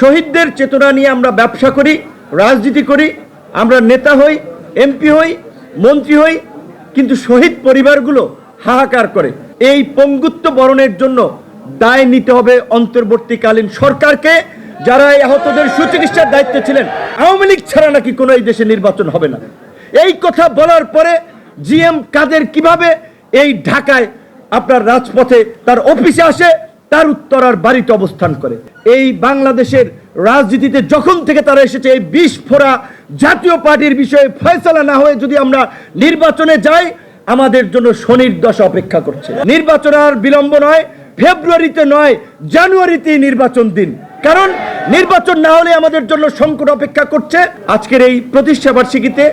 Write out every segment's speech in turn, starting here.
শহীদদের চেতনা নিয়ে আমরা ব্যবসা করি, রাজনীতি করি, আমরা নেতা হই, এমপি হই, মন্ত্রী হই, কিন্তু শহীদ পরিবারগুলো হাহাকার করে। এই পঙ্গুত্ব বরণের জন্য দায় নিতে হবে অন্তর্বর্তীকালীন সরকারকে, যারা এই আহতদের সুচিকিৎসার দায়িত্বে ছিলেন। আওয়ামী লীগ ছাড়া নাকি কোনো এই দেশে নির্বাচন হবে না। এই কথা বলার পরে জিএম কাদের কীভাবে এই ঢাকায় আপনার রাজপথে তার অফিসে আসে তার উত্তরার বাড়িতে অবস্থান করে। এই বাংলাদেশের রাজনীতিতে যখন থেকে তারা এসেছে, এই বিষ ফোড়া জাতীয় পার্টির বিষয়ে ফয়সলা না হয়ে যদি আমরা নির্বাচনে যাই, আমাদের জন্য শনির দশা অপেক্ষা করছে। নির্বাচন আর বিলম্ব নয়, ফেব্রুয়ারিতে নয়, জানুয়ারিতেই নির্বাচন দিন। কারণ নির্বাচন না হলে আমাদের জন্য সংকট অপেক্ষা করছে। আজকের এই প্রতিষ্ঠা বার্ষিকীতে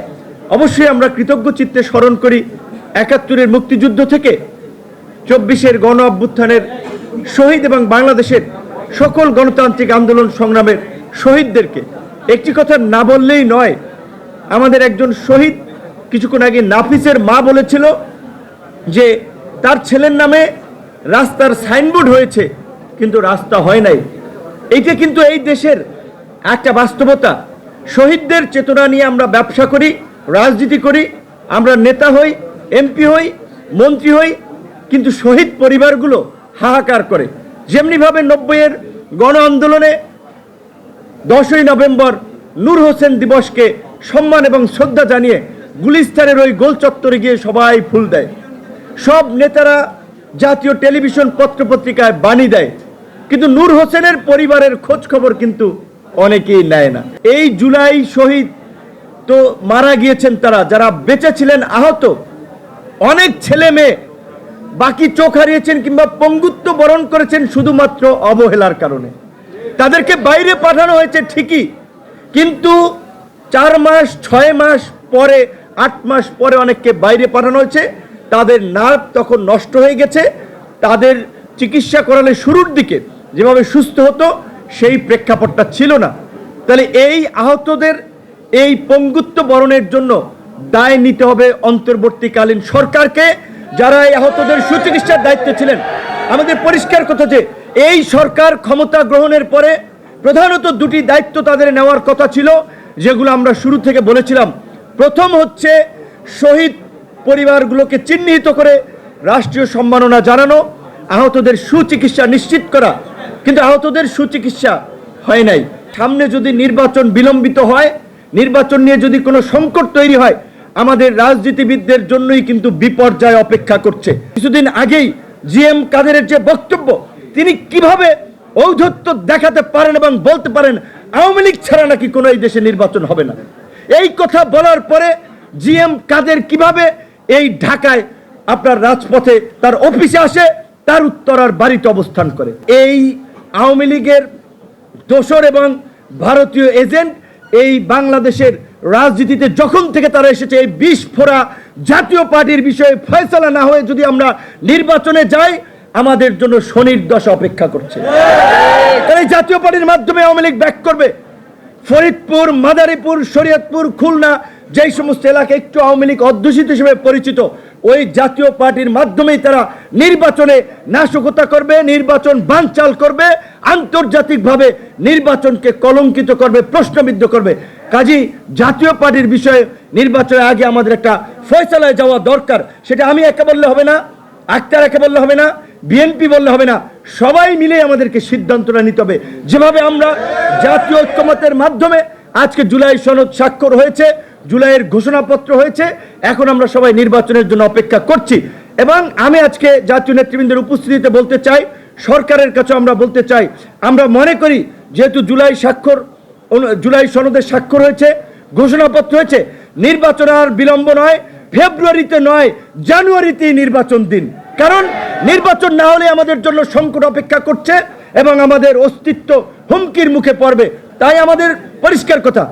অবশ্যই আমরা কৃতজ্ঞ চিত্তে স্মরণ করি, একাত্তরের মুক্তিযুদ্ধ থেকে চব্বিশের গণ অভ্যুত্থানের শহীদ এবং বাংলাদেশের সকল গণতান্ত্রিক আন্দোলন সংগ্রামের শহীদদেরকে। একটি কথা না বললেই নয়, আমাদের একজন শহীদ কিছুক্ষণ আগে নাফিসের মা বলেছিল যে, তার ছেলের নামে রাস্তার সাইনবোর্ড হয়েছে, কিন্তু রাস্তা হয় নাই। এইটা কিন্তু এই দেশের একটা বাস্তবতা। শহীদদের চেতনা নিয়ে আমরা ব্যবসা করি, রাজনীতি করি, আমরা নেতা হই, এমপি হই, মন্ত্রী হই, কিন্তু শহীদ পরিবারগুলো হাহাকার করে। যেমনিভাবে নব্বইয়ের গণ আন্দোলনে দশই নভেম্বর নূর হোসেন দিবসকে সম্মান এবং শ্রদ্ধা জানিয়ে গুলিস্তানের ওই গোল চত্বরে গিয়ে সবাই ফুল দেয়। সব নেতারা জাতীয় টেলিভিশন পত্রপত্রিকায় বাণী দেয়। কিন্তু নূর হোসেনের পরিবারের খোঁজ খবর কিন্তু অনেকেই নেয় না। এই জুলাই শহীদ তো মারা গিয়েছেন তারা, যারা বেঁচে ছিলেন আহত। অনেক ছেলে মেয়ে বাকি চোখ হারিয়েছেন কিংবা পঙ্গুত্ব বরণ করেছেন শুধুমাত্র অবহেলার কারণে। তাদেরকে বাইরে পাঠানো হয়েছে ঠিকই, কিন্তু চার মাস, ছয় মাস পরে, আট মাস পরে অনেককে বাইরে পাঠানো হয়েছে। তাদের নার্ভ তখন নষ্ট হয়ে গেছে। তাদের চিকিৎসা করালে শুরুর দিকে যেভাবে সুস্থ হতো, সেই প্রেক্ষাপটটা ছিল না। তাহলে এই আহতদের এই পঙ্গুত্ব বরণের জন্য দায় নিতে হবে অন্তর্বর্তীকালীন সরকারকে। যারা এই আহতদের সুচিকিৎসার দায়িত্বে ছিলেন, আমাদের পরিষ্কার কথা যে এই সরকার ক্ষমতা গ্রহণের পরে প্রধানত দুটি দায়িত্ব তাদের নেওয়ার কথা ছিল, যেগুলো আমরা শুরু থেকে বলেছিলাম। প্রথম হচ্ছে শহীদ পরিবারগুলোকে চিহ্নিত করে রাষ্ট্রীয় সম্মাননা জানানো, আহতদের সুচিকিৎসা নিশ্চিত করা। কিন্তু আহতদের সুচিকিৎসা হয় নাই। সামনে যদি নির্বাচন বিলম্বিত হয়, নির্বাচন নিয়ে যদি কোনো সংকট তৈরি হয় আমাদের রাজনীতিবিদদের জন্যই কিন্তু বিপর্যয় অপেক্ষা করছে। কিছুদিন আগেই জি এম কাদেরের যে বক্তব্য, তিনি কীভাবে ঔদ্ধত্য দেখাতে পারেন এবং বলতে পারেন, আওয়ামী লীগ ছাড়া নাকি কোনো এই দেশে নির্বাচন হবে না। এই কথা বলার পরে জি এম কাদের কীভাবে এই ঢাকায় আপনার রাজপথে তার অফিসে আসে, তার উত্তরার বাড়িতে অবস্থান করে। এই আওয়ামী লীগের দোসর এবং ভারতীয় এজেন্ট এই বাংলাদেশের রাজনীতিতে যখন থেকে তারা এসেছে, এই বিষ ফোড়া জাতীয় পার্টির বিষয়ে ফয়সলা না হয়ে যদি আমরা নির্বাচনে যাই, আমাদের জন্য শনির অপেক্ষা করছে। এই জাতীয় পার্টির মাধ্যমে আওয়ামী লীগ ব্যাক করবে। ফরিদপুর, মাদারীপুর, শরীয়তপুর, খুলনা যেই সমস্ত এলাকা একটু আওয়ামী লীগ অধ্যুষিত হিসেবে পরিচিত, ওই জাতীয় পার্টির মাধ্যমেই তারা নির্বাচনে নাশকতা করবে, নির্বাচন বানচাল করবে, আন্তর্জাতিকভাবে নির্বাচনকে কলঙ্কিত করবে, প্রশ্নবিদ্ধ করবে। কাজী, জাতীয় পার্টির বিষয়ে নির্বাচনের আগে আমাদের একটা ফয়সালায় যাওয়া দরকার, সেটা আমি একা বললে হবে না, আক্তার একে বললে হবে না, বিএনপি বললে হবে না, সবাই মিলে আমাদেরকে সিদ্ধান্তটা নিতে হবে। যেভাবে আমরা জাতীয় ঐক্যমতের মাধ্যমে আজকে জুলাই সনদ স্বাক্ষর হয়েছে জুলাইয়ের ঘোষণাপত্র হয়েছে। এখন আমরা সবাই নির্বাচনের জন্য অপেক্ষা করছি। এবং আমি আজকে জাতীয় নেতৃবৃন্দের উপস্থিতিতে বলতে চাই, সরকারের কাছে আমরা বলতে চাই, আমরা মনে করি যেহেতু জুলাই স্বাক্ষর জুলাই সনদের স্বাক্ষর হয়েছে, ঘোষণাপত্র হয়েছে, নির্বাচন আর বিলম্ব নয়, ফেব্রুয়ারিতে নয়, জানুয়ারিতেই নির্বাচন দিন। কারণ নির্বাচন না হলে আমাদের জন্য সংকট অপেক্ষা করছে এবং আমাদের অস্তিত্ব হুমকির মুখে পড়বে। তাই আমাদের পরিষ্কার কথা,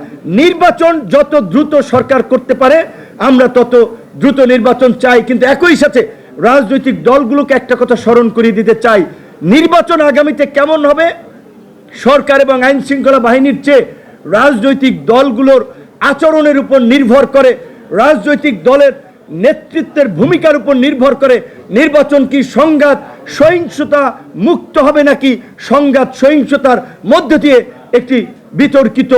নির্বাচন যত দ্রুত সরকার করতে পারে, আমরা তত দ্রুত নির্বাচন চাই। কিন্তু একই সাথে রাজনৈতিক দলগুলোকে একটা কথা স্মরণ করিয়ে দিতে চাই, নির্বাচন আগামীতে কেমন হবে? সরকার এবং আইন শৃঙ্খলা বাহিনীর চেয়ে রাজনৈতিক দলগুলোর আচরণের উপর নির্ভর করে, রাজনৈতিক দলের নেতৃত্বের ভূমিকার উপর নির্ভর করে নির্বাচন কি সংঘাত সহিংসতা মুক্ত হবে নাকি সংঘাত সহিংসতার মধ্য দিয়ে একটি বিতর্কিত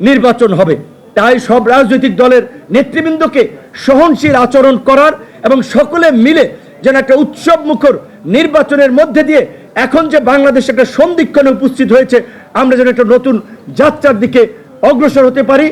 নির্বাচন হবে। তাই সব রাজনৈতিক দলের নেতৃবৃন্দকে সহনশীল আচরণ করার এবং সকলে মিলে যেন একটা উৎসব মুখর নির্বাচনের মধ্যে দিয়ে এখন যে বাংলাদেশ একটা সন্ধিক্ষণে উপস্থিত হয়েছে, আমরা যেন একটা নতুন যাত্রার দিকে অগ্রসর হতে পারি।